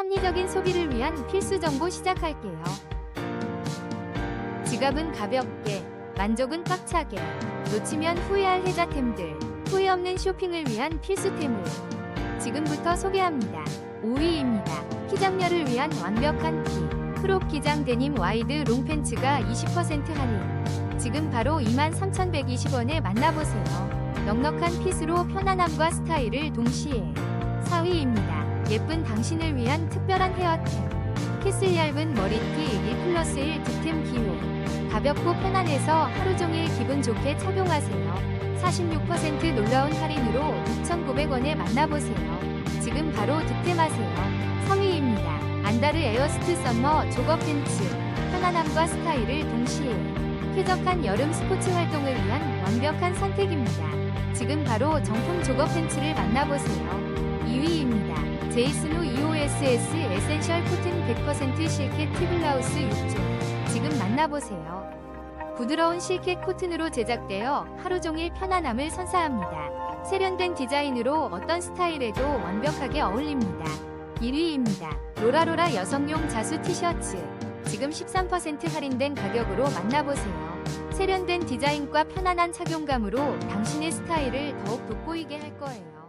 합리적인 소비를 위한 필수 정보 시작할게요. 지갑은 가볍게, 만족은 꽉차게, 놓치면 후회할 혜자템들, 후회 없는 쇼핑을 위한 필수템을 지금부터 소개합니다. 5위입니다. 키장녀를 위한 완벽한 피. 크롭 기장 데님 와이드 롱 팬츠가 20% 할인. 지금 바로 23,120원에 만나보세요. 넉넉한 핏으로 편안함과 스타일을 동시에 4위입니다. 예쁜 당신을 위한 특별한 헤어템. 키슬 얇은 머리띠 1 플러스 1 득템 기호. 가볍고 편안해서 하루 종일 기분 좋게 착용하세요. 46% 놀라운 할인으로 6,900원에 만나보세요. 지금 바로 득템하세요. 3위입니다. 안다르 에어스트 썸머 조거 팬츠. 편안함과 스타일을 동시에 쾌적한 여름 스포츠 활동을 위한 완벽한 선택입니다. 지금 바로 정품 조거 팬츠를 만나보세요. 2위입니다. 제이스노 EOSS 에센셜 코튼 100% 실켓 티블라우스 6종. 지금 만나보세요. 부드러운 실켓 코튼으로 제작되어 하루 종일 편안함을 선사합니다. 세련된 디자인으로 어떤 스타일에도 완벽하게 어울립니다. 1위입니다. 로라로라 여성용 자수 티셔츠. 지금 13% 할인된 가격으로 만나보세요. 세련된 디자인과 편안한 착용감으로 당신의 스타일을 더욱 돋보이게 할 거예요.